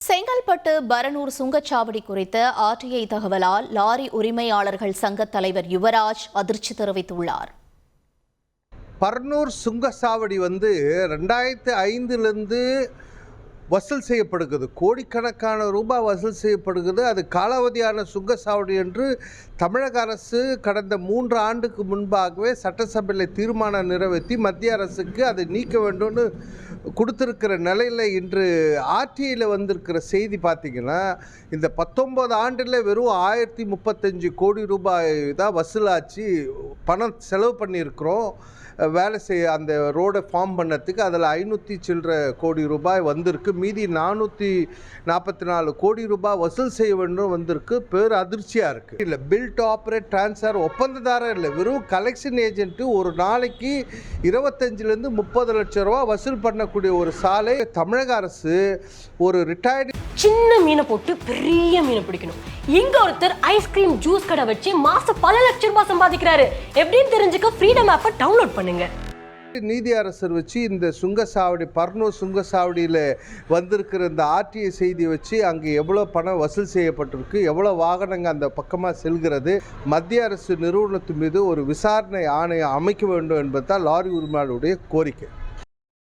செங்கல்பட்டு பரனூர் சுங்கச்சாவடி குறித்த RTI தகவலால் lorry உரிமையாளர்கள் சங்கத் தலைவர் யுவராஜ் அதிர்ச்சி தெரிவித்துள்ளார். பர்னூர் சுங்கச்சாவடி வந்து ரெண்டாயிரத்து ஐந்துலேருந்து வசூல் செய்யப்படுகிறது. கோடிக்கணக்கான ரூபாய் வசூல் செய்யப்படுகிறது. அது காலாவதியான சுங்கசாவடி என்று தமிழக அரசு கடந்த மூன்று ஆண்டுக்கு முன்பாகவே சட்டசபையில் தீர்மானம் நிறைவேற்றி மத்திய அரசுக்கு அதை நீக்க வேண்டும்னு கொடுத்துருக்கிற நிலையில் இன்று ஆர்டிஐயில் வந்திருக்கிற செய்தி பார்த்திங்கன்னா இந்த பத்தொம்பது ஆண்டில் வெறும் ஆயிரத்தி முப்பத்தஞ்சு கோடி ரூபாய் தான் வசூலாச்சு. பணம் செலவு பண்ணியிருக்கிறோம். வேலை செய்ய அந்த ரோடை ஃபார்ம் பண்ணத்துக்கு அதில் ஐநூற்றி சில்லற கோடி ரூபாய் வந்திருக்கு. மீதி நானூற்றி நாற்பத்தி நாலு கோடி ரூபாய் வசூல் செய்ய வேண்டும் வந்திருக்கு. பேர் அதிர்ச்சியாக இருக்குது இல்லை பில்ட் ஆப்ரேட் ட்ரான்ஸ்ஃபர் ஒப்பந்ததாரர் இல்லை. வெறும் கலெக்ஷன் ஏஜென்ட்டு ஒரு நாளைக்கு இருபத்தஞ்சிலேருந்து முப்பது லட்ச ரூபா வசூல் பண்ணக்கூடிய ஒரு சாலை. தமிழக அரசு ஒரு ரிட்டையர்டு சின்ன மீனை போட்டு பெரிய மீனை பிடிக்கணும். இங்க ஒருத்தர் ஐஸ்கிரீம் ஜூஸ் கடை வச்சு மாசம் பல லட்சம் ரூபாய் சம்பாதிக்கிறாரு. எப்படின்னு தெரிஞ்சுக்க ஃப்ரீடம் ஆப்பை டவுன்லோட் பண்ணுங்க. நீதி அரசர் வச்சு இந்த சுங்கசாவடி பர்னூர் சுங்கசாவடியில் வந்திருக்கிற இந்த ஆர்டிஐ செய்தி வச்சு அங்கே எவ்வளோ பணம் வசூல் செய்யப்பட்டிருக்கு எவ்வளோ வாகனங்கள் அந்த பக்கமாக செல்கிறது மத்திய அரசு நிறுவனத்து மீது ஒரு விசாரணை ஆணையம் அமைக்க வேண்டும் என்பது தான் லாரி உரிமையாளருடைய கோரிக்கை.